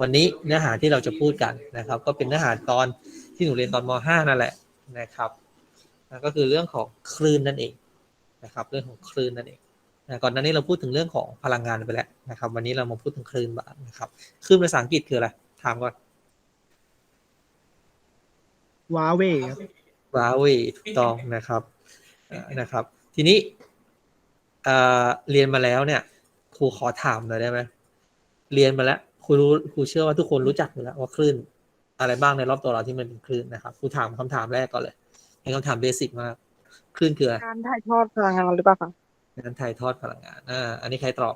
วันนี้เนื้อหาที่เราจะพูดกันนะครับ ก็เป็นเนื้อหาตอนที่หนูเรียนตอนม .5 นั่นแหละนะครับนะก็คือเรื่องของคลื่นนั่นเองนะครับ เรื่องของคลื่นนั่นเองนะก่อนหน้านี้เราพูดถึงเรื่องของพลังงานไปแล้วนะครับ วันนี้เรามาพูดถึงคลื่นบ้างนะครับคลื่นภาษาอังกฤษคืออะไรถามก่อนว้าเวครับว้าเวถูกต้องนะครับเอ่อนะครับ ทีนี้เอ่อเรียนมาแล้วเนี่ยครูขอถามหน่อยได้ไหมเรียนมาแล้วค รูรู้ครูเชื่อว่าทุกคนรู้จักอยู่แล้วว่าคลื่น อะไรบ้างในรอบตัวเราที่มันเป็นคลื่นนะครับครูถามคำถามแรกก่อนเลยเป็นคำถามเบสิกมากคลื่นคืออะไรการถ่ายทอดพลังงานหรือเปล่าคะการถ่ายทอดพลังงานอ่าอันนี้ใครตอบ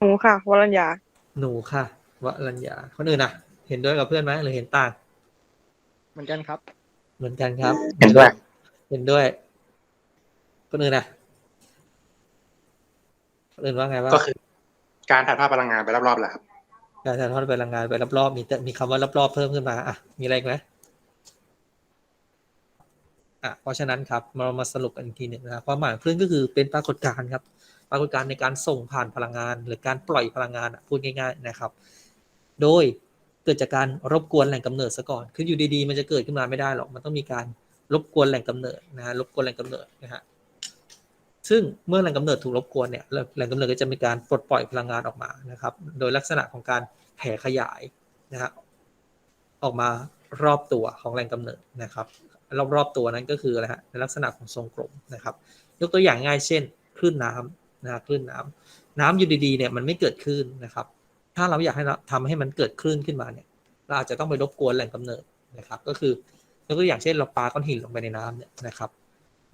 หนูค่ะวรัญญาหนูค่ะวรัญญาคนอื่นอะเห็นด้วยกับเพื่อนไหมหรือเห็นต่างเหมือนกันครับ เหมือนกันครับ เห็นด้วยเห็นด้วยคนอื่นอะคนอื่นว่าไงบ้างก็คือ การถ่ายภาพพลังงานไปรอบๆแหละครับการถ่ายทอดพลังงานไปรอบๆมีแต่มีคำว่ารอบๆเพิ่มขึ้นมาอะมีอะไรไหมอะเพราะฉะนั้นครับเรามาสรุปกันอีกทีหนึ่งนะครับความหมายของคลื่นก็คือเป็นปรากฏการณ์ครับ ปรากฏการณ์ในการส่งผ่านพลังงาน หรือการปล่อยพลังงานอะพูดง่าย ๆนะครับ โดยเกิดจากการรบกวนแหล่งกำเนิดซะก่อน คืออยู่ดีๆ มันจะเกิดขึ้นมาไม่ได้หรอกมันต้องมีการรบกวนแหล่งกำเนิดนะฮะรบกวนแหล่งกำเนิดนะฮะ ซึ่งเมื่อแหล่งกำเนิดถูกรบกวนเนี่ยแหล่งกำเนิดก็จะมีการปลดปล่อยพลังงานออกมานะครับ โดยลักษณะของการแผ่ขยายนะฮะออกมารอบตัวของแหล่งกำเนิดนะครับ รอบๆตัวนั้นก็คืออะไรฮะในลักษณะของทรงกลมนะครับ ยกตัวอย่างง่ายเช่นคลื่นน้ำนะคลื่นน้ำน้ำอยู่ดีๆเนี่ยมันไม่เกิดคลื่นนะครับ ถ้าเราอยากให้เราทำให้มันเกิดคลื่นขึ้นมาเนี่ยเราอาจจะต้องไปรบกวนแหล่งกำเนิดนะครับ ก็คือยกตัวอย่างเช่นเราปาก้อนหินลงไปในน้ำเนี่ยนะครับ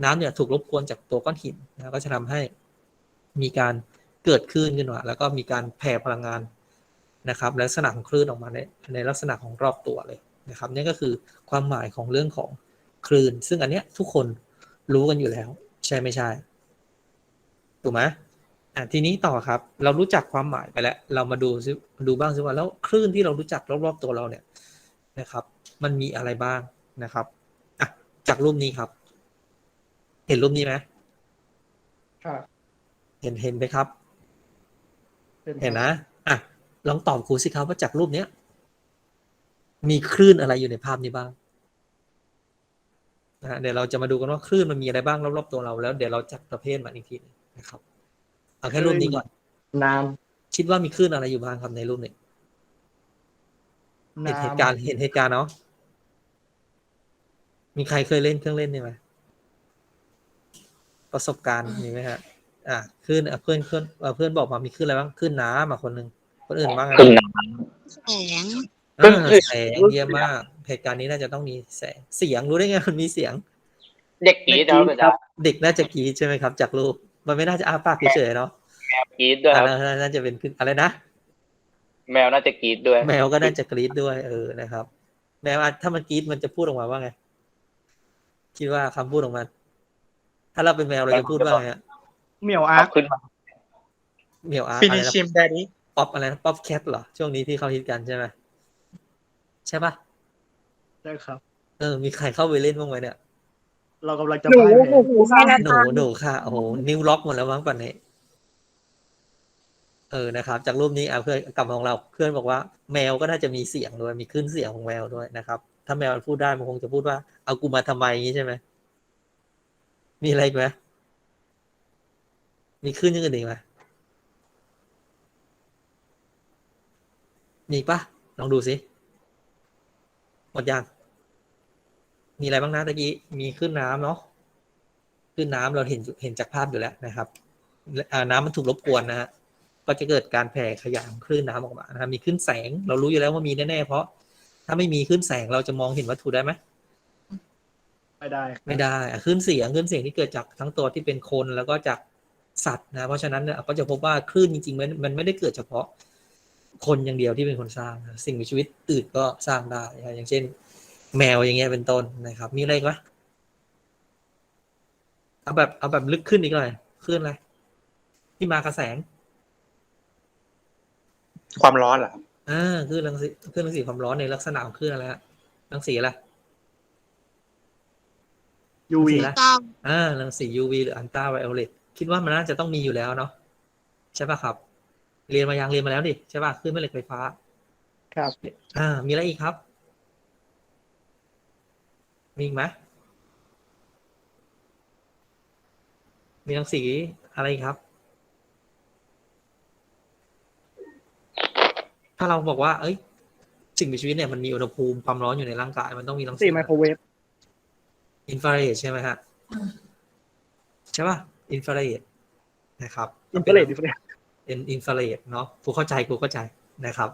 น้ำเนี่ยถูกรบกวนจากตัวก้อนหินนะก็จะทำให้มีการเกิดคลื่นขึ้นมาแล้วก็มีการแผ่พลังงานนะครับลักษณะของคลื่นออกมาในในลักษณะของรอบตัวเลยนะครับนี่ก็คือความหมายของเรื่องของคลื่น ซึ่งอันเนี้ยทุกคนรู้กันอยู่แล้ว ใช่ไม่ใช่ถูกไหมอะทีนี้ต่อครับ เรารู้จักความหมายไปแล้ว เรามาดูซิดูบ้างซิว่าแล้วคลื่นที่เรารู้จักรอบๆตัวเราเนี่ยนะครับ มันมีอะไรบ้างนะครับอะจากรูปนี้ครับ ห็นรูปนี้ไหมครับเห็นเห็นไหมครับป็ครับ เห็นนะอะลองตอบครูสิครับว่าจากรูปเนี้ย มีคลื่นอะไรอยู่ในภาพนี้บ้างนะฮะเดี๋ยวเราจะมาดูกันว่าคลื่นมันมีอะไรบ้างรอบๆตัวเราแล้วเดี๋ยวเราจัดประเภทมันอีกทีหนึงนะครับเอาแค่รูปนี้ก่อนน้คิดว่ามีคลื่นอะไรอยู่บ้างครับในรูปนี้ำเห็นน้ำเหตุการณ์เห็นเหตุการณ์เนาะมีใครเคยเล่นเครื่องเล่นนี่ไหม ประสบการณ์มีไหมฮะอะคลื่นอะเพื่อนเพื่อนเอ่อเพื่อนบอกมามีคลื่นอะไรบ้างคลื่นน้ำมาคนหนึ่งคนอื่นบ้างไงขึ้นน้แสงอ่าแสงเยี่ยมมากเหตุการณ์นี้น่าจะต้องมีแสงเสียงรู้ได้ไงมันมีเสียง เด็กกรีดแล้วอาจารย์เด็กน่าจะกรีดใช่ไหมครับ จากรูปมันไม่น่าจะอ้าปากเฉยๆเนาะกรีดด้วยอ่าครับน่าน่าจะเป็นขึ้นอะไรนะแมวน่าจะกรีดด้วย แมวก็น่าจะกรีดด้วย เออนะครับ แมวอะถ้ามันกรีดมันจะพูดออกมาว่าไงคิดว่าคำพูดออกมา ถ้าเราเป็นแมวเราจะพูดว่าไงฮะเหมียวอาเอาร์ขึ้นมาเหมียวอาร์ฟิอะไรนินะชิมแดดดี้ป๊อปอะไรนะป๊อปแคทเหรอ ช่วงนี้ที่เขาฮิตกันใช่ไหมใช่ปะได้ครับ เออ มีใครเข้าไปเล่นบ้างไหมเนี่ย เรากำลังจะหนูพ่ายหแพ้นูใช่นะหนูหนูค่ะโอ้โหนิ้วล็อกหมดแล้วมั้งป่านนี้เออนะครับ จากรูปนี้อะเพื่อนกลับมาของเราเพื่อนบอกว่า แมวก็น่าจะมีเสียงด้วยมีคลื่นเสียงของแมวด้วยนะครับ ถ้าแมวมันพูดได้มันคงจะพูดว่าเอากูมาทำไมอย่างนี้ใช่ไหม มีอะไรอีกไหมมีคลื่นยังอื่นอีกไหมมีปะลองดูสิหมดยังมีอะไรบ้างนะตะกี้มีคลื่นน้ำเนาะคลื่นน้ำเราเห็นเห็นจากภาพอยู่แล้วนะครับน้ำมันถูกรบกวนนะฮะก็จะเกิดการแผ่ขยายของคลื่นน้ำออกมานะครับมีคลื่นแสง เรารู้อยู่แล้วว่ามีแน่ๆเพราะถ้าไม่มีคลื่นแสงเราจะมองเห็นวัตถุได้ไหม ไม่ได้ ไม่ได้อะคลื่นเสียงคลื่นเสียงที่เกิดจากทั้งตัวที่เป็นคนแล้วก็จากสัตว์นะเพราะฉะนั้นเนี่ยก็จะพบว่าคลื่นจริงๆมันมันไม่ได้เกิดเฉพาะคนอย่างเดียวที่เป็นคนสร้างนะสิ่งมีชีวิตอื่นก็สร้างได้นะอย่างเช่น แมวอย่างเงี้ยเป็นต้นนะครับ มีอะไรอีกไหมเอาแบบเอาแบบลึกขึ้นอีกหน่อยคลื่นอะไรที่มากระแสงำความร้อนเหรอครับอ่าคลื่นรังสีคลื่นรังสีความร้อนในลักษณะของคลื่นอะไรฮะรังสีอะไร ยูวีสีอะไรต้องอ่ารังสี UV หรืออันตราไวโอเลตคิดว่ามันน่าจะต้องมีอยู่แล้วเนาะใช่ปะครับ เรียนมายังเรียนมาแล้วดิใช่ป่ะขึ้นแม่เหล็กไฟฟ้า ครับ อ่า มีอะไรอีกครับ มีอีกไหมมีรังสีอะไรอีกครับ ถ้าเราบอกว่า เอ้ย สิ่งมีชีวิตเนี่ยมันมีอุณหภูมิความร้อนอยู่ในร่างกาย มันต้องมีรังสีสี่ไมโครเวฟ อินฟราเรดใช่ไหมฮะใช่ป่ะอินฟราเรดนะครับอินเทอร์เน็ตดิฟเฟนเป็นอินฟราเรดเนาะกูเข้าใจกูเข้าใจนะครับ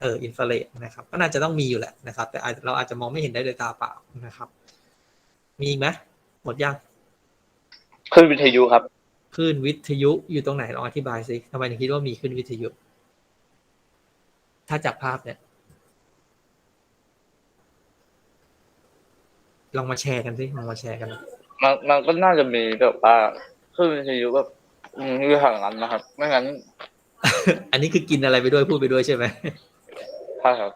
เอออินฟราเรดนะครับก็น่าจะต้องมีอยู่แหละนะครับ แต่อาจเราอาจจะมองไม่เห็นได้ด้วยตาเปล่านะครับ มีอีกไหมหมดยังขึ้นวิทยุครับคลื่นวิทยุอยู่ตรงไหนลองอธิบายสิทำไมถึงคิดว่ามีคลื่นวิทยุ ถ้าจากภาพเนี่ย ลองมาแชร์กันสิลองมาแชร์กัน มันมันก็น่าจะมีแบบว่าขึ้นวิทยุแบบอืมอยู่ห่างนั้นนะครับ ไม่งั้น อันนี้คือกินอะไรไปด้วยพูดไปด้วยใช่ไหมใช่ครับ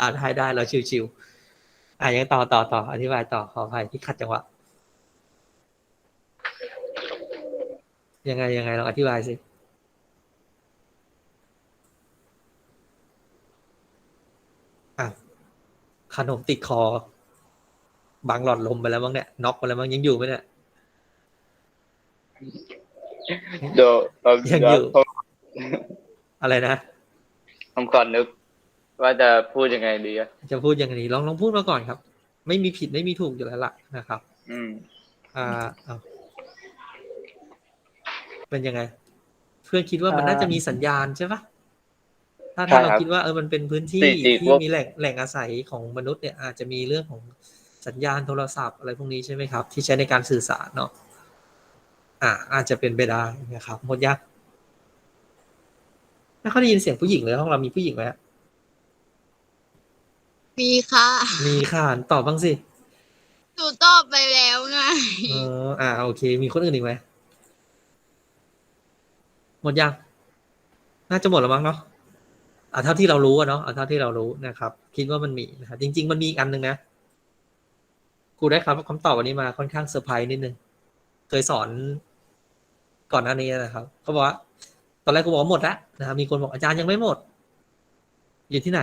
อ่าได้ได้เราชิวๆอ่ายังต่อต่อต่ออธิบายต่อขออภัยที่ขัดจังหวะยังไงยังไงลองอธิบายสิอะขนมติดคอ บังหลอดลมไปแล้วมั้งเนี่ยน็อกไปแล้วมั้งยังอยู่ไหมเนี่ยเดี๋ยวเรายังเดี๋อยู่ยวผมอะไรนะผมก่อนนึก ว่าจะพูดยังไงดีอะจะพูดยังไงดีลองลองพูดมาก่อนครับ ไม่มีผิดไม่มีถูกอยู่แล้วล่ะนะครับ อืม อ่าเอาเป็นยังไง เพื่อนคิดว่ามันน่าจะมีสัญญาณใช่ปะถ้าถ้าใช่เราครับคิดว่าเออมันเป็นพื้นที่สี่สี่ที่พวกมีแหล่งแหล่งอาศัยของมนุษย์เนี่ย อาจจะมีเรื่องของ สัญญาณโทรศัพท์อะไรพวกนี้ใช่ไหมครับ ที่ใช้ในการสื่อสารเนาะอ่าอาจจะเป็นไปได้นะครับหมดยักไม่ค่อยได้ยินเสียงผู้หญิงเลยห้องเรามีผู้หญิงไหมฮะมีค่ะ มีค่ะตอบบ้างสิหนูตอบไปแล้วไงเอออ่าโอเค มีคนอื่นอีกไหมหมดยังน่าจะหมดแล้วมั้งเนาะอ่าเท่าที่เรารู้อะเนาะเอาเท่าที่เรารู้นะครับ คิดว่ามันมีนะครับจริง ๆ มันมีอีกอันหนึ่งนะ ครูได้ครับคำตอบวันนี้มาค่อนข้างเซอร์ไพรส์นิดนึง เคยสอนก่อนหน้านี้นะครับเขาบอกว่าตอนแรกครูบอกว่าหมดแล้วนะครับมีคนบอกอาจารย์ยังไม่หมด อยู่ที่ไหน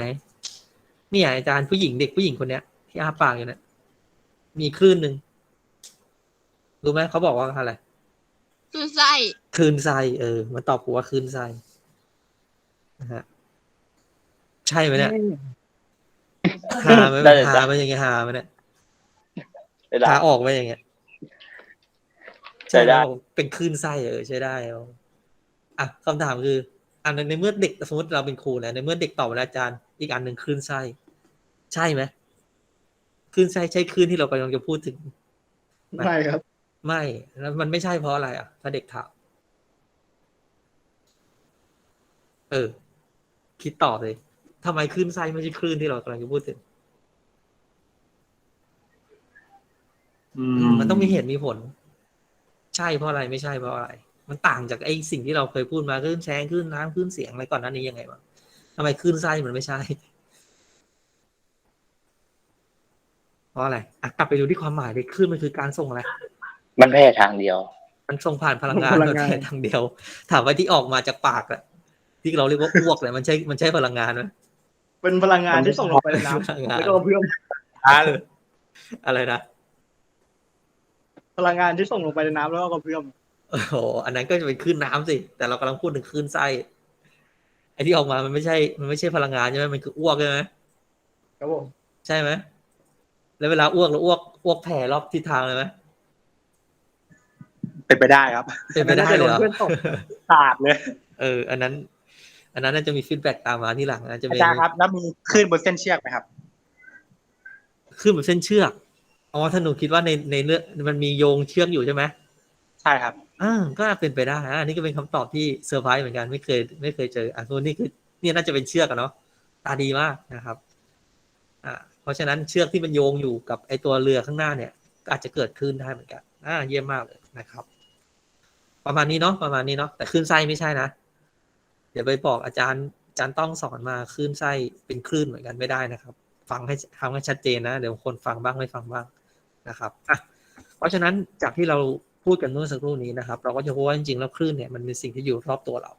เนี่ยอาจารย์ผู้หญิงเด็กผู้หญิงคนเนี้ย ที่อาปากอยู่เนี่ยมีคลื่นหนึ่งรู้ไหมเขาบอกว่าอะไรคือไส้คลื่นไส้เออมันตอบกูว่าคลื่นไส้นะฮะใช่ไหมเนี่ยหาไหมได้เลยหาจ้ะไหมอย่างเงี้ยหาไหมเนี่ย ได้ได้หาออกไหมอย่างเงี้ยใช่ได้หมเป็นคลื่นไส้เออใช่ได้เอาอะคำถามคืออันในเมื่อเด็กสมมติเราเป็นครูนะในเมื่อเด็กตอบมาแล้วอาจารย์ อีกอันหนึ่งคลื่นไส้ใช่ไหมคลื่นไส้ใช่คลื่นที่เรากำลังจะพูดถึงใช่ครับ ไม่แล้วมันไม่ใช่เพราะอะไรอะถ้าเด็กถามเออ คิดต่อเลยทำไมคลื่นไส้ไม่ใช่คลื่นที่เรากำลังจะพูดถึง มันต้องมีเหตุมีผล ใช่เพราะอะไรไม่ใช่เพราะอะไร มันต่างจากไอ้สิ่งที่เราเคยพูดมาคลื่นแสงคลื่นน้ำคลื่นเสียงอะไรก่อนหน้านี้ยังไงวะทำไมคลื่นไส้มันไม่ใช่ เพราะอะไรอะกลับไปดูที่ความหมายเลยคลื่นมันคือการส่งอะไร มันแพร่ทางเดียว มันส่งผ่านพลังงานโดยแค่ทางเดียว ถามว่าที่ออกมาจากปากอะที่เราเรียกว่าอ้วกเนี่ยมันใช่มันใช่พลังงานไหมเป็นพลังงานที่ส่งลงไปในน้พลังงานำแล้วก็เพิ่มอะไรนะ พลังงานที่ส่งลงไปในน้ำแล้วก็เพิ่มโอ้โหอันนั้นก็จะเป็นคลื่นน้ำสิ แต่เรากำลังพูดถึงคลื่นไส้ไอ้ที่ออกมามันไม่ใช่ มันไม่ใช่พลังงานใช่ไหมมันคืออ้วกใช่ไหมครับผมใช่ไหมแล้วเวลาอ้วกเราอ้วกอ้วกแผ่รอบทิศทางเลยไหมเป็นไปได้ครับเป็นไปได้เลยเหรอเพื่อนตกขาดเลยเออ อันนั้น อันนั้นน่าจะมีฟีดแบ็กตามมาที่หลังอาจจะอาเป็นจารย์ครับ แล้วมีคลื่นบนเส้นเชือกไหมครับขึ้นแบบเส้นเชือก อ๋อถ้าหนูคิดว่าในในเรื่องมันมีโยงเชือกอยู่ใช่ไหมใช่ครับอ่าก็เป็นไปได้อะอันนี้ก็เป็นคำตอบที่เซอร์ไพรส์เหมือนกันไม่เคย ไม่เคยเจออะตัวนี้คือเนี่ยน่าจะเป็นเชือกอะเนาะตาดีมากนะครับอ่าเพราะฉะนั้นเชือกที่มันโยงอยู่กับไอตัวเรือข้างหน้าเนี่ยก็อาจจะเกิดขึ้นได้เหมือนกันอ่าเยี่ยมมากเลยนะครับ ประมาณนี้เนาะประมาณนี้เนาะแต่คลื่นไส้ไม่ใช่นะ เดี๋ยวไปบอกอาจารย์อาจารย์ต้องสอนมาคลื่นไส้เป็นคลื่นเหมือนกันไม่ได้นะครับ ฟังให้ทำให้ชัดเจนนะ เดี๋ยวคนฟังบ้างไม่ฟังบ้าง นะครับอะเพราะฉะนั้นจากที่เราพูดกันเมื่อสักครู่นี้นะครับ เราก็จะพบว่าจริงๆแล้วคลื่นเนี่ยมันเป็นสิ่งที่อยู่รอบตัวเรา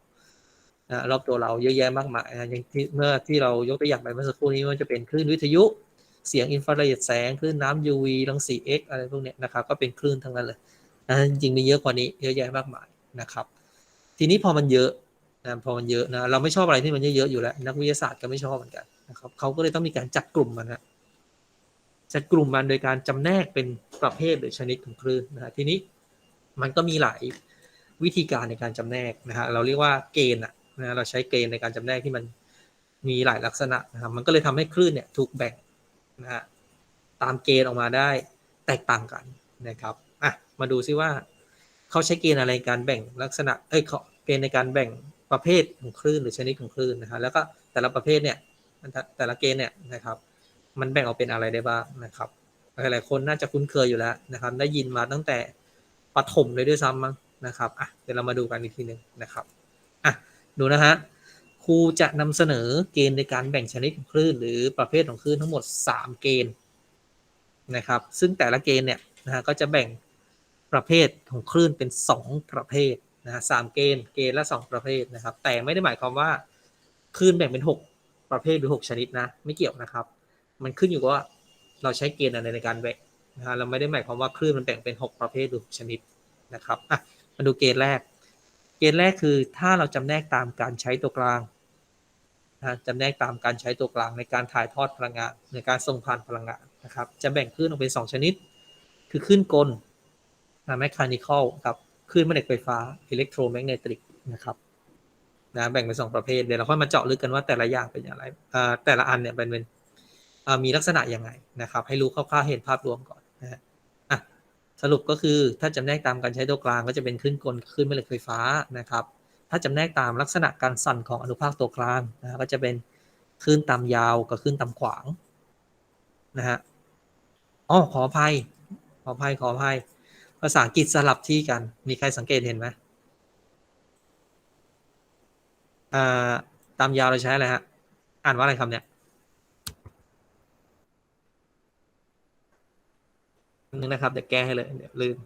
รอบตัวเราเยอะแยะมากมายอย่างที่เมื่อที่เรายกตัวอย่างไปเมื่อสักครู่นี้ว่าจะเป็นคลื่นวิทยุเสียงอินฟราเรดแสงคลื่นน้ำ UV รังสี X อะไรพวกเนี้ยนะครับก็เป็นคลื่นทั้งนั้นเลยนะจริงๆมีเยอะกว่านี้เยอะแยะมากมายนะครับ ทีนี้พอมันเยอะนะพอมันเยอะนะเราไม่ชอบอะไรที่มันเยอะๆอยู่แล้ว นักวิทยาศาสตร์ก็ไม่ชอบเหมือนกันนะครับเขาก็เลยต้องมีการจัดกลุ่มมันนะ จัดกลุ่มมันโดยการจำแนกเป็นประเภทหรือชนิดของคลื่นนะฮะทีนี้มันก็มีหลายวิธีการในการจำแนกนะฮะเราเรียกว่าเกณฑ์อะนะเราใช้เกณฑ์ในการจำแนกที่มันมีหลายลักษณะนะครับมันก็เลยทำให้คลื่นเนี่ยถูกแบ่งนะฮะตามเกณฑ์ออกมาได้แตกต่างกันนะครับอะมาดูซิว่าเขาใช้เกณฑ์อะไรการแบ่งลักษณะเอ้ยเขเกณฑ์ในการแบ่งประเภทของคลื่นหรือชนิดของคลื่นนะฮะแล้วก็แต่ละประเภทเนี่ยแต่ละเกณฑ์เนี่ยนะครับ มันแบ่งออกเป็นอะไรได้บ้างนะครับ หลายๆคนน่าจะคุ้นเคยอยู่แล้วนะครับ ได้ยินมาตั้งแต่ปฐมเลยด้วยซ้ำมั้งนะครับอะเดี๋ยวเรามาดูกันอีกทีหนึ่งนะครับอะดูนะฮะครูจะนำเสนอเกณฑ์ในการแบ่งชนิดของคลื่น หรือประเภทของคลื่นทั้งหมด 3 เกณฑ์นะครับ ซึ่งแต่ละเกณฑ์เนี่ยนะฮะก็จะแบ่งประเภทของคลื่นเป็น 2 ประเภทนะฮะสามเกณฑ์เกณฑ์ละ 2 ประเภทนะครับ แต่ไม่ได้หมายความว่าคลื่นแบ่งเป็น 6 ประเภทหรือ 6 ชนิดนะ ไม่เกี่ยวนะครับ มันขึ้นอยู่กับว่าเราใช้เกณฑ์อะไรในการแบ่งนะฮะเราไม่ได้หมายความว่าคลื่นมันแบ่งเป็น 6 ประเภทหรือ6ชนิดนะครับอะมาดูเกณฑ์แรก เกณฑ์แรกคือถ้าเราจำแนกตามการใช้ตัวกลางนะจำแนกตามการใช้ตัวกลางในการถ่ายทอดพลังงานในการส่งผ่านพลังงานนะครับ จะแบ่งคลื่นออกเป็น 2 ชนิด คือคลื่นกลนะแมคคานิคอลกับคลื่นแม่เหล็กไฟฟ้าอิเล็กโทรแมกเนติกนะครับนะแบ่งเป็นสองประเภทเดี๋ยวเราค่อยมาเจาะลึกกันว่าแต่ละอย่างเป็นอย่างไรอ่าแต่ละอันเนี่ยเป็น มีลักษณะยังไงนะครับ ให้รู้คร่าวๆเห็นภาพรวมก่อนนะอะสรุปก็คือถ้าจำแนกตามการใช้ตัวกลางก็จะเป็นคลื่นกลคลื่นแม่เหล็กไฟฟ้านะครับ ถ้าจำแนกตามลักษณะการสั่นของอนุภาคตัวกลางนะก็จะเป็นคลื่นตามยาวกับคลื่นตามขวางนะฮะอ๋อขออภัยขออภัยขออภัยภาษาอังกฤษสลับที่กัน มีใครสังเกตเห็นไหมอ่าตามยาวเราใช้อะไรฮะ อ่านว่าอะไรคำเนี้ย นึงนะครับ เดี๋ยวแก้ให้เลย เดี๋ยวลืม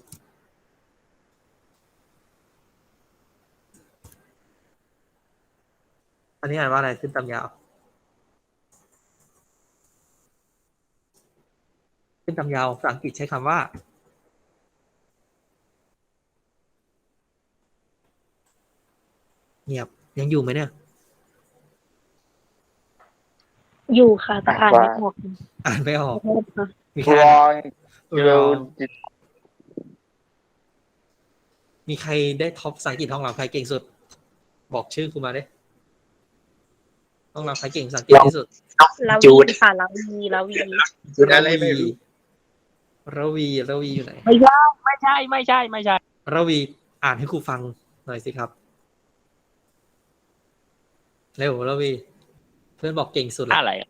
อันนี้อ่านว่าอะไรขึ้นตามยาว ขึ้นตามยาวภาษาอังกฤษใช้คำว่า เงียบยังอยู่ไหมเนี่ย อยู่ค่ะแต่อ่านไม่ออกอ่านไม่ออกขอโทษค่ะมีใครรอ่าอนย เร็วจิตมีใครได้ท็อปภาษาอังกฤษห้องเราใครเก่งสุด บอกชื่อครูมาดิห้องเราใครเก่งภาษาอังกฤษที่สุดลาจูวีดค่ะลาวีลาวีจุดอะไรไม่รู้ระวีระวีอยู่ไหน ไม่ใช่ไม่ใช่ ไม่ใช่ ไม่ใช่ระวีอ่านให้ครูฟังหน่อยสิครับ เร็วระวี เพื่อนบอกเก่งสุดเลยอะไรอะ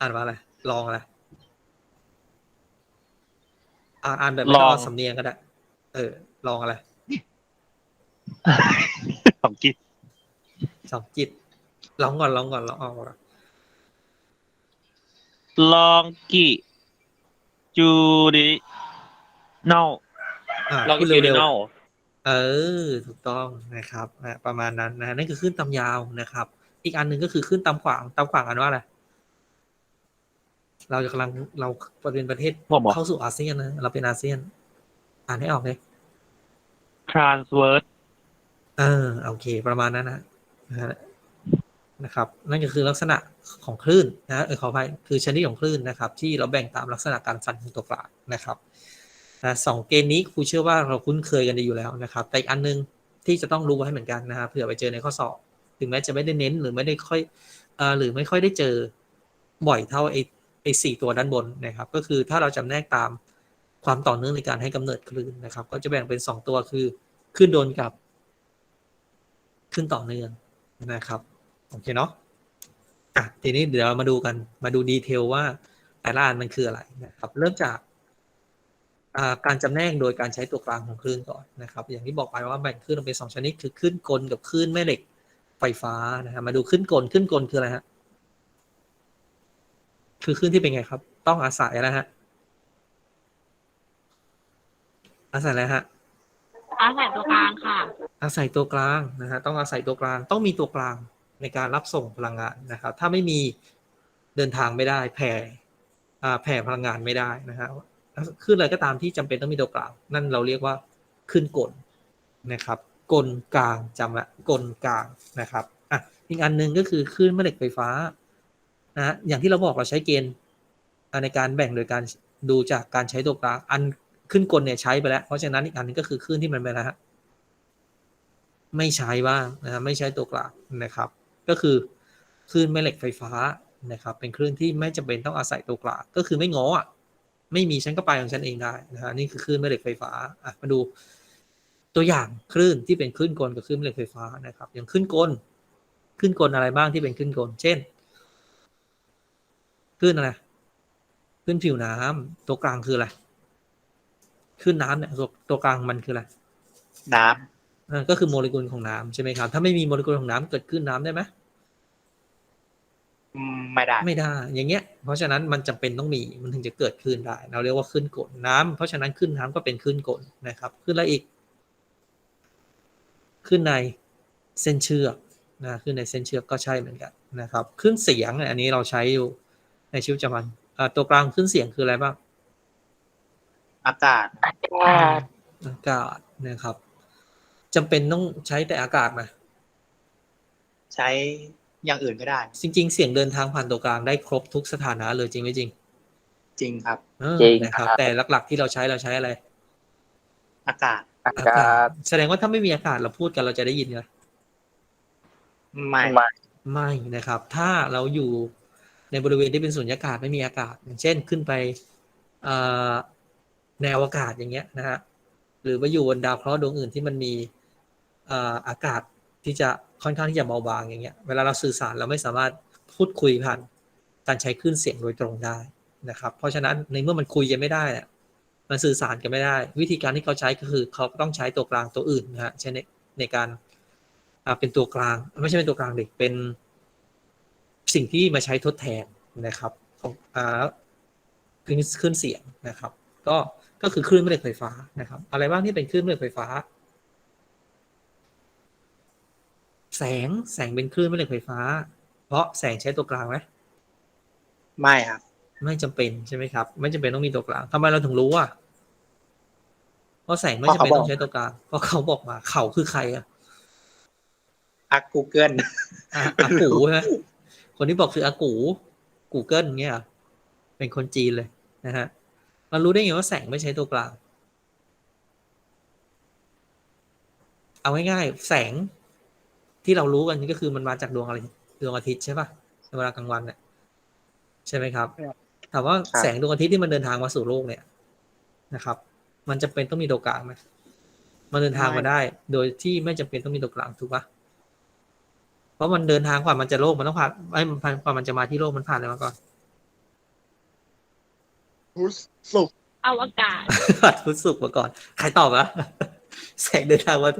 อ่านว่าอะไร ลองอะไร อ่านอ่านแบบไม่ต้องเอาสำเนียงก็ได้ เออ ลองอะไรของกินสองจิต ลองก่อนลองก่อนลองเอาก่อนลองกิจูดิโนอ่าลองพูกิดจูดิเร็วโนๆเออ ถูกต้องนะครับนะประมาณนั้นนะนั่นคือขึ้นตามยาวนะครับ อีกอันหนึ่งก็คือขึ้นตามขวางตามขวางอันว่าอะไร เราจะกำลังเราเป็นประเทศผมบอกเข้าสู่อาเซียนนะเราเป็นอาเซียน อ่านให้ออกเลย transverse เออโอเค ประมาณนั้นนะนะฮะนะครับ นั่นก็คือลักษณะของคลื่นนะเออขออภัยคือชนิดของคลื่นนะครับ ที่เราแบ่งตามลักษณะการสั่นของตัวกลางนะครับนะสองเกณฑ์นี้ครูเชื่อว่าเราคุ้นเคยกันดีอยู่แล้วนะครับ แต่อีกอันนึงที่จะต้องรู้ไว้เหมือนกันนะครับเผื่อไปเจอในข้อสอบ ถึงแม้จะไม่ได้เน้นหรือไม่ได้ค่อยเอ่อหรือไม่ค่อยได้เจอบ่อยเท่าไอ้ ไอ้สี่ตัวด้านบนนะครับ ก็คือถ้าเราจำแนกตามความต่อเนื่องในการให้กำเนิดคลื่นนะครับ ก็จะแบ่งเป็นสองตัวคือคลื่นโดนกับขึ้นต่อเนื่องนะครับโอเคเนาะอะทีนี้เดี๋ยวมาดูกันมาดูดีเทลว่าแต่ละอันมันคืออะไรนะครับ เริ่มจากการจำแนกโดยการใช้ตัวกลางของคลื่นก่อนนะครับ อย่างที่บอกไปว่าแบ่งคลื่นออกเป็นสองชนิดคือคลื่นกลกับคลื่นแม่เหล็กไฟฟ้านะครับมาดูคลื่นกลคลื่นกลคืออะไรฮะ คือคลื่นที่เป็นไงครับ ต้องอาศัยอะไรฮะ อาศัยอะไรฮะ อาศัยตัวกลางค่ะ อาศัยตัวกลางนะฮะ ต้องอาศัยตัวกลาง ต้องมีตัวกลางในการรับส่งพลังงานนะครับ ถ้าไม่มีเดินทางไม่ได้ แผ่อ่าแผ่พลังงานไม่ได้นะฮะขึ้นอะไรก็ตามที่จำเป็นต้องมีตัวกลาง นั่นเราเรียกว่าขึ้นกลนะครับ กลกลางจำละกลกลางนะครับอะอีกอันหนึ่งก็คือคลื่นแม่เหล็กไฟฟ้า นะฮะอย่างที่เราบอกเราใช้เกณฑ์ในการแบ่งโดยการดูจากการใช้ตัวกลางอันขึ้นกลเนี่ยใช้ไปแล้ว เพราะฉะนั้นอีกอันหนึงก็คือคลื่นที่มันเป็นอะไรฮะไม่ใช้บ้างนะฮะไม่ใช้ตัวกลางนะครับ ก็คือคลื่นแม่เหล็กไฟฟ้านะครับ เป็นคลื่นที่ไม่จำเป็นต้องอาศัยตัวกลางก็คือไม่ง้ออะไม่มีฉันก็ไปของฉันเองได้นะฮะนี่คือคลื่นแม่เหล็กไฟฟ้าอะมาดู ตัวอย่างคลื่นที่เป็นคลื่นกลกับคลื่นแม่เหล็กไฟฟ้านะครับ อย่างคลื่นกลคลื่นกลอะไรบ้างที่เป็นคลื่นกล เช่น คลื่นอะไรคลื่นผิวน้ำตัวกลางคืออะไรคลื่นน้ำเนี่ยตัวตัวกลางมันคืออะไรน้ำอ่าก็คือโมเลกุลของน้ำใช่ไหมครับ ถ้าไม่มีโมเลกุลของน้ำเกิดขึ้นน้ำได้ไหมอืมไม่ได้ ไม่ได้ อย่างเงี้ย เพราะฉะนั้นมันจำเป็นต้องมี มันถึงจะเกิดคลื่นได้ เราเรียกว่าคลื่นกลน้ำเพราะฉะนั้นคลื่นน้ำก็เป็นคลื่นกลนะครับคลื่นอะไรอีกคลื่นในเส้นเชือกนะคลื่นในเส้นเชือกก็ใช่เหมือนกันนะครับคลื่นเสียงเนี่ยอันนี้เราใช้อยู่ ในชีวิตประจำวันอ่าตัวกลางคลื่นเสียงคืออะไรบ้าง อากาศ อากาศ อากาศนะครับจำเป็นต้องใช้แต่อากาศไหมใช้อย่างอื่นก็ได้ จริง ๆ เสียงเดินทางผ่านตัวกลางได้ครบทุกสถานะเลยจริงไหมจริง จริงครับเออจริงนะครับครับ แต่หลักๆที่เราใช้เราใช้อะไร อากาศ อากาศ แสดงว่าถ้าไม่มีอากาศเราพูดกันเราจะได้ยินไหมไม่ ไม่ไม่นะครับ ถ้าเราอยู่ ในบริเวณที่เป็นสุญญากาศไม่มีอากาศ อย่างเช่นขึ้นไปเอ่อในอวกาศอย่างเงี้ยนะฮะหรือว่าอยู่บนดาวเคราะห์ดวงอื่นที่มันมีอากาศที่จะค่อนข้างที่จะเบาบางอย่างเงี้ย เวลาเราสื่อสารเราไม่สามารถพูดคุยผ่านการใช้คลื่นเสียงโดยตรงได้นะครับ เพราะฉะนั้นในเมื่อมันคุยกันไม่ได้เนี่ยมันสื่อสารกันไม่ได้ วิธีการที่เขาใช้ก็คือเขาต้องใช้ตัวกลางตัวอื่นนะฮะใช้ในในการเป็นตัวกลางไม่ใช่เป็นตัวกลางเดิเป็น สิ่งที่มาใช้ทดแทนนะครับของอ่าคลื่นคลื่นเสียงนะครับ ก็ก็คือคลื่นแม่เหล็กไฟฟ้านะครับ อะไรบ้างที่เป็นคลื่นแม่เหล็กไฟฟ้า แสงแสงเป็นคลื่นแม่เหล็กไฟฟ้า เพราะแสงใช้ตัวกลางไหมไม่ครับ ไม่จำเป็นใช่ไหมครับ ไม่จำเป็นต้องมีตัวกลางทำไมเราถึงรู้อะเพราะแสงไม่จำเป็นต้องใช้ตัวกลางเพราะเขาบอกมาเขาคือใครอะอักกูเกิลอะอากูใช่ไหม คนที่บอกคืออากูกูเกิลเงี้ยเหรอเป็นคนจีนเลยนะฮะเรารู้ได้ไงว่าแสงไม่ใช้ตัวกลาง เอาง่ายๆแสงที่เรารู้กันก็คือมันมาจากดวงอะไรดวงอาทิตย์ใช่ป่ะในเวลากลางวันเนี่ยใช่ไหมครับครับถามว่าครับแสงดวงอาทิตย์ที่มันเดินทางมาสู่โลกเนี่ยนะครับ มันจะเป็นต้องมีตัวกลางไหมมันเดินทางมาได้ โดยที่ไม่จำเป็นต้องมีตัวกลางถูกปะ เพราะมันเดินทางกว่ามันจะโลกมันต้องผ่านไอ้ยมันกว่ามันจะมาที่โลกมันผ่านอะไรมาก่อนสุกอวกาศผ่านพุทธสุกมาก่อนใครตอบอะแสงเดินทางมา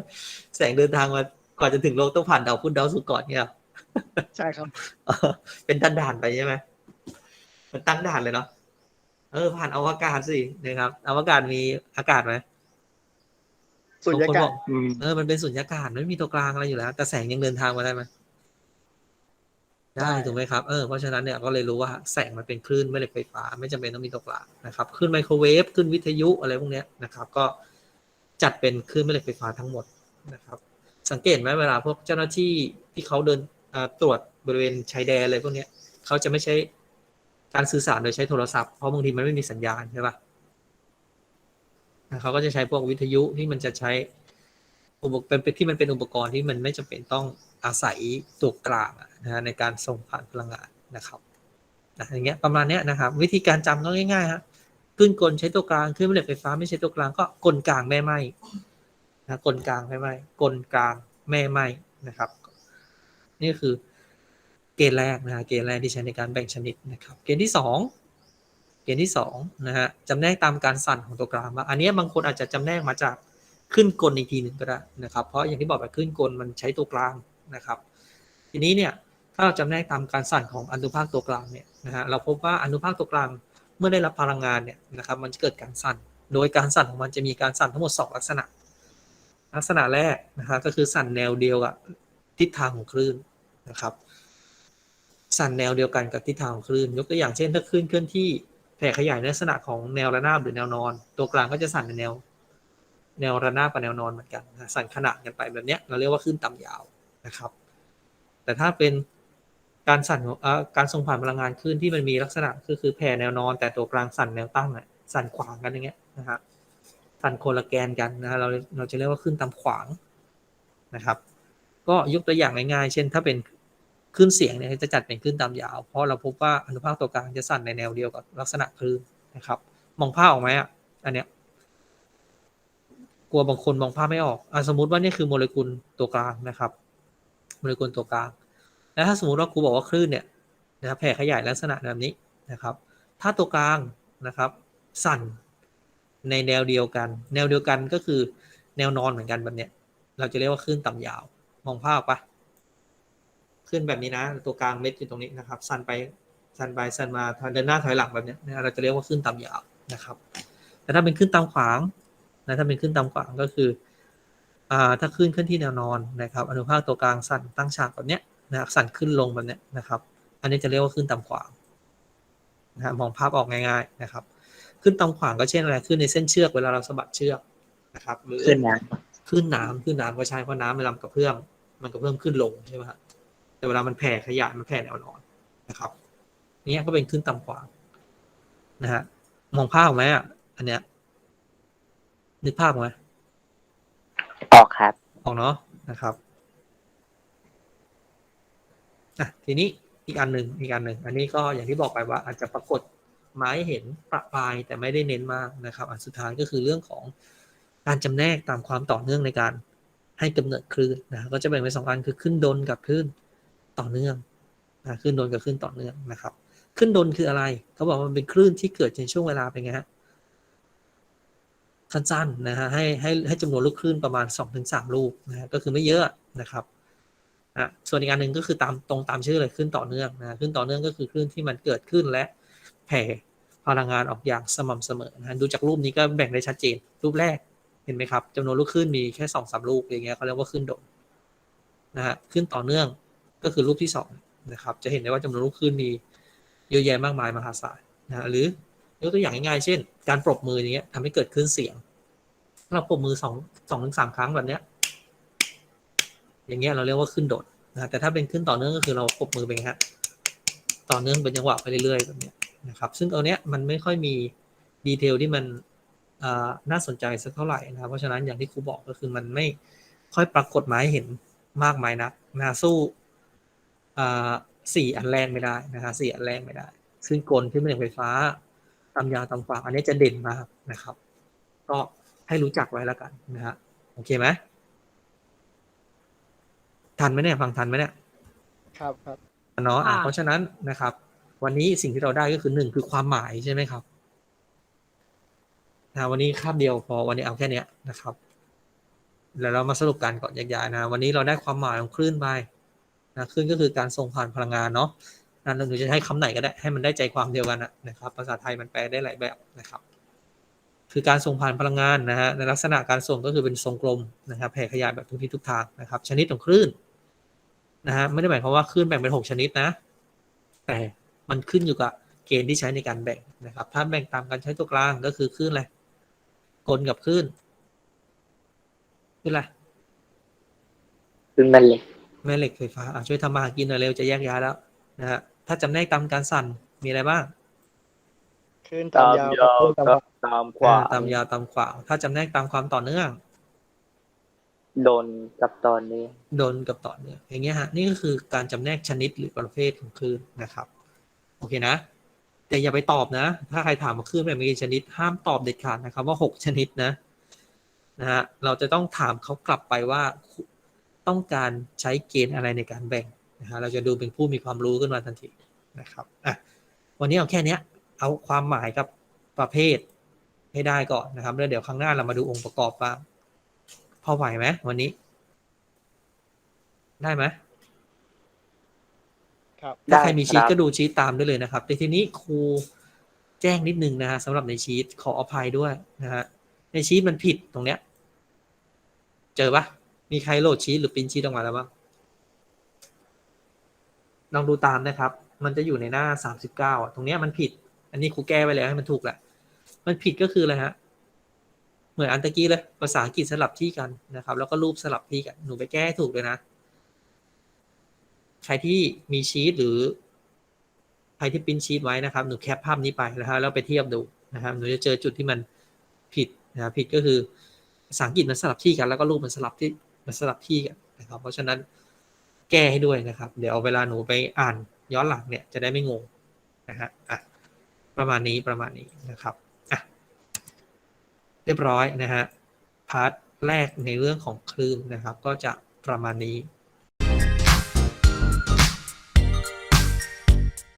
แสงเดินทางมาก่อนจะถึงโลกต้องผ่านดาวพุธดาวศุกร์ก่อนเนี่ยเหรอใช่ครับอ๋อเป็นด่านด่านๆไปใช่ไหมมันตั้งด่านเลยเนาะเออผ่านอวกาศสินะครับอวกาศมีอากาศไหมสุญญาบงคนกาบศอกเออมันเป็นสุญญากาศไม่มีตัวกลางอะไรอยู่แล้ว แต่แสงยังเดินทางมาได้ไหม ได้ถูกไหมครับเออเพราะฉะนั้นเนี่ยก็เลยรู้ว่าแสงมันเป็นคลื่นแม่เหล็กไฟฟ้า ไม่จำเป็นต้องมีตัวกลางนะครับคลื่นไมโครเวฟคลื่นวิทยุอะไรพวกเนี้ยนะครับ ก็จัดเป็นคลื่นแม่เหล็กไฟฟ้าทั้งหมดนะครับ สังเกตไหมเวลาพวกเจ้าหน้าที่ที่เขาเดินอ่าตรวจบริเวณชายแดนอะไรพวกเนี้ยเขาจะไม่ใช้การสื่อสารโดยใช้โทรศัพท์เพราะบางทีมันไม่มีสัญญาณใช่ปะอ่าเขาก็จะใช้พวกวิทยุที่มันจะใช้อุปกรณ์เป็นที่มันเป็นอุปกรณ์ที่มันไม่จำเป็นต้อง อาศัยตัวกลางนะฮะในการส่งผ่านพลังงานนะครับนะอย่างเงี้ยประมาณเนี้ยนะครับวิธีการจำก็ง่ายๆฮะขึ้นกลใช้ตัวกลางขึ้นแม่เหล็กไฟฟ้าไม่ใช้ตัวกลางก็กลกลางแม่ไม้นะกลกลางแม่ไม้กลกลางแม่ไม้นะครับ นี่คือเกณฑ์แรกนะฮะเกณฑ์แรกที่ใช้ในการแบ่งชนิดนะครับ เกณฑ์ที่สองเกณฑ์ที่สองนะฮะจำแนกตามการสั่นของตัวกลางว่าอันนี้บางคนอาจจะจำแนกมาจากขึ้นกลอีกทีหนึ่งก็ได้นะครับ เพราะอย่างที่บอกไปขึ้นกลมันใช้ตัวกลาง นะครับ ทีนี้เนี่ยถ้าเราจำแนกตามการสั่นของอนุภาคตัวกลางเนี่ยนะฮะเราพบว่าอนุภาคตัวกลางเมื่อได้รับพลังงานเนี่ยนะครับมันจะเกิดการสั่น โดยการสั่นของมันจะมีการสั่นทั้งหมดสองลักษณะ ลักษณะแรกนะครับก็คือสั่นแนวเดียวกับทิศทางของคลื่นนะครับ สั่นแนวเดียวกันกับทิศทางของคลื่น ยกตัวอย่างเช่นถ้าคลื่นเคลื่อนที่แผ่ขยายในลักษณะของแนวระนาบหรือแนวนอน ตัวกลางก็จะสั่นในแนว แนวระนาบกับแนวนอนเหมือนกันสั่นขนานกันไปแบบนี้เราเรียกว่าคลื่นต่ำยาว นะครับ แต่ถ้าเป็นการสั่นของการส่งผ่านพลังงานคลื่นที่มันมีลักษณะก็คือแผ่แนวนอน แต่ตัวกลางสั่นแนวตั้งอะสั่นขวางกันอย่างเงี้ยนะครับสั่นโคนละแกนกันนะเราเราจะเรียกว่าขึ้นตามขวางนะครับ ก็ยกตัวอย่างง่ายๆ เช่น ถ้าเป็นคลื่นเสียงเนี่ยจะจัดเป็นคลื่นตามยาว เพราะเราพบว่าอนุภาคตัวกลางจะสั่นในแนวเดียวกับลักษณะคลื่นนะครับ มองภาพออกไหมอะอันเนี้ยกลัวบางคนมองภาพไม่ออกอะสมมติว่านี่คือโมเลกุลตัวกลางนะครับ โมเลกุลตัวกลาง แล้วถ้าสมมติว่าครูบอกว่าคลื่นเนี่ยนะครับแผ่ขยายลักษณะแบบนี้นะครับ ถ้าตัวกลางนะครับสั่นในแนวเดียวกัน แนวเดียวกันก็คือแนวนอนเหมือนกันแบบเนี้ย เราจะเรียกว่าคลื่นต่ำยาว มองภาพปะคลื่นแบบนี้นะ ตัวกลางเม็ดอยู่ตรงนี้นะครับ สั่นไป สั่นไป สั่นมาเดินหน้าถอยหลังแบบเนี้ยนะเราจะเรียกว่าคลื่นต่ำยาวนะครับ แต่ถ้าเป็นคลื่นต่ำขวางนะถ้าเป็นคลื่นต่ำขวางก็คือ ถ้าคลื่นเคลื่อนที่แนวนอนนะครับอนุภาคตัวกลางสั่นตั้งฉากแบบเนี้ยนะครับสั่นขึ้นลงแบบเนี้ยนะครับ อันนี้จะเรียกว่าคลื่นต่ำขวางนะฮะมองภาพออกง่าย ๆนะครับ ขึ้นตามขวางก็เช่นอะไรขึ้นในเส้นเชือกเวลาเราสะบัดเชือกนะครับหรือขึ้นนะขึ้นน้ำขึ้นน้ำก็ใช่เพราะน้ำเวลามันกระเพื่อมมันกระเพื่อมขึ้นลงใช่ไหมครับแต่เวลามันแผ่ขยายมันแผ่แนวนอนนะครับนี่ก็เป็นขึ้นตามขวางนะฮะมองภาพออกไหมอะอันเนี้ยนึกภาพออกไหมอ ออกเนาะนะครับอะทีนี้อีกอันหนึ่งอีกอันหนึ่งอันนี้ก็อย่างที่บอกไปว่าอาจจะปรากฏไม้เห็นประปรายแต่ไม่ได้เน้นมากนะครับ อันสุดท้ายก็คือเรื่องของการจำแนกตามความต่อเนื่องในการให้กำเนิดคลื่นนะก็จะแบ่งเป็นสองอันคือขึ้นดนกับขึ้นต่อเนื่องนะขึ้นดนกับขึ้นต่อเนื่องนะครับ ขึ้นดนคืออะไรเขาบอกว่ามันเป็นคลื่นที่เกิดในช่วงเวลาเป็นไงฮะ สั้นๆนะฮะให้ให้ให้จำนวนลูกคลื่นประมาณ 2-3ถึงลูกนะฮะก็คือไม่เยอะนะครับอะส่วนอีกอันหนึ่งก็คือตามตรงตามชื่อเลยขึ้นต่อเนื่องนะขึ้นต่อเนื่องก็คือคลื่นที่มันเกิดขึ้นและแผ่พลังงานออกอย่างสม่ำเสมอนะฮะดูจากรูปนี้ก็แบ่งได้ชัดเจน รูปแรกเห็นไหมครับจำนวนลูกคลื่นมีแค่สองสามลูกอย่างเงี้ยเขาเรียกว่าขึ้นโดนนะฮะขึ้นต่อเนื่องก็คือรูปที่สองนะครับจะเห็นได้ว่าจำนวนลูกคลื่นมีเยอะแยะมากมายมหาศาลนะฮะหรือ ยกตัวอย่างง่ายๆ เช่น การปรบมืออย่างเงี้ยทำให้เกิดคลื่นเสียง เราปรบมือสองสองถึงสามครั้งแบบเนี้ย อย่างเงี้ยเราเรียกว่าขึ้นโดดนะแต่ถ้าเป็นขึ้นต่อเนื่องก็คือเราปรบมือไปฮะต่อเนื่องเป็นจังหวะไปเรื่อยๆแบบเนี้ยนะครับ ซึ่งตัวเนี้ยมันไม่ค่อยมีดีเทลที่มันน่าสนใจสักเท่าไหร่นะเพราะฉะนั้นอย่างที่ครูบอกก็คือมันไม่ค่อยปรากฏมาให้เห็นมากมายนักนะสู้อ่าสี่อันแรกไม่ได้นะฮะสี่อันแรกไม่ได้ ซึ่งกลที่เป็นไฟฟ้าามยาวตามขวางอันนี้จะเด่นมากนะครับ ก็ให้รู้จักไว้แล้วกันนะฮะโอเคไหมทันไหมเนี่ยฟังทันไหมเนี่ยครับครับเนาะอะค่ะเพราะฉะนั้นนะครับ วันนี้สิ่งที่เราได้ก็คือหนึ่งคือความหมายใช่ไหมครับนะวันนี้คาบเดียวพอวันนี้เอาแค่เนี้ยนะครับแล้วเรามาสรุปกันก่อนแยกย้ายนะ วันนี้เราได้ความหมายของคลื่นไปนะคลื่นก็คือการส่งผ่านพลังงานเนาะ นั่นเราจะใช้คำไหนก็ได้ให้มันได้ใจความเดียวกันนะนะครับ ภาษาไทยมันแปลได้หลายแบบนะครับ คือการส่งผ่านพลังงานนะฮะในลักษณะการส่งก็คือเป็นทรงกลมนะครับแผ่ขยายแบบทุกทิศทุกทางนะครับ ชนิดของคลื่นนะฮะไม่ได้หมายความว่าคลื่นแบ่งเป็นหกชนิดนะ แต่มันขึ้นอยู่กับเกณฑ์ที่ใช้ในการแบ่งนะครับ ถ้าแบ่งตามการใช้ตัวกลางก็คือคลื่นอะไรกลกับคลื่นคลื่นอะไรขึ้นแม่เหล็กแม่เหล็กไฟฟ้าอะช่วยทำมาหากินหน่อยเร็วจะแยกย้ายแล้วนะฮะ ถ้าจำแนกตามการสั่นมีอะไรบ้างขึ้นตามตามยาวกับยาวขึ้นตามกับตามขวาอ่าตามยาวตามขวางถ้าจำแนกตามความต่อเนื่อง โดนกับตอนนี้ โดนกับต่อเนื่องอย่างเงี้ยฮะนี่ก็คือการจำแนกชนิดหรือประเภทของคลื่นนะครับ โอเคนะ แต่อย่าไปตอบนะ ถ้าใครถามว่าคลื่นแบบมีกี่ชนิด ห้ามตอบเด็ดขาดนะครับ ว่าหกชนิดนะนะฮะเราจะต้องถามเขากลับไปว่า ต้องการใช้เกณฑ์อะไรในการแบ่ง นะฮะเราจะดูเป็นผู้มีความรู้ขึ้นมาทันทีนะครับอะวันนี้เอาแค่เนี้ยเอาความหมายกับประเภทให้ได้ก่อนนะครับแล้วเดี๋ยวครั้งหน้าเรามาดูองค์ประกอบบ้างพอไหวไหมวันนี้ ได้ไหมครับถ้าใครมีชีตได้ครับก็ดูชีตตามได้เลยนะครับแต่ทีนี้ครูแจ้งนิดนึงนะฮะสำหรับในชีตขออภัยด้วยนะฮะในชีตมันผิดตรงเนี้ยจเจอปะมีใครโหลดชีตหรือปริ้นชีตออกมาแล้วบ้าง ลองดูตามนะครับ มันจะอยู่ในหน้าสามสิบเก้าอะตรงเนี้ยมันผิด อันนี้ครูแก้ไปแล้วให้มันถูกแหละ มันผิดก็คืออะไรฮะ เหมือนอันตะกี้เลย ภาษาอังกฤษสลับที่กันนะครับ แล้วก็รูปสลับที่กัน หนูไปแก้ให้ถูกเลยนะ ใครที่มีชีตหรือใครที่ปิ้นชีตไว้นะครับ หนูแคปภาพนี้ไปนะครับแล้วไปเทียบดูนะครับ หนูจะเจอจุดที่มันผิดนะผิดก็คือภาษาอังกฤษมันสลับที่กัน แล้วก็รูปมันสลับที่มันสลับที่กันนะครับ เพราะฉะนั้น แก้ให้ด้วยนะครับ เดี๋ยวเวลาหนูไปอ่านย้อนหลังเนี่ยจะได้ไม่งงนะฮะอะประมาณนี้ประมาณนี้นะครับอะเรียบร้อยนะฮะพาร์ทแรกในเรื่องของคลื่นนะครับ ก็จะประมาณนี้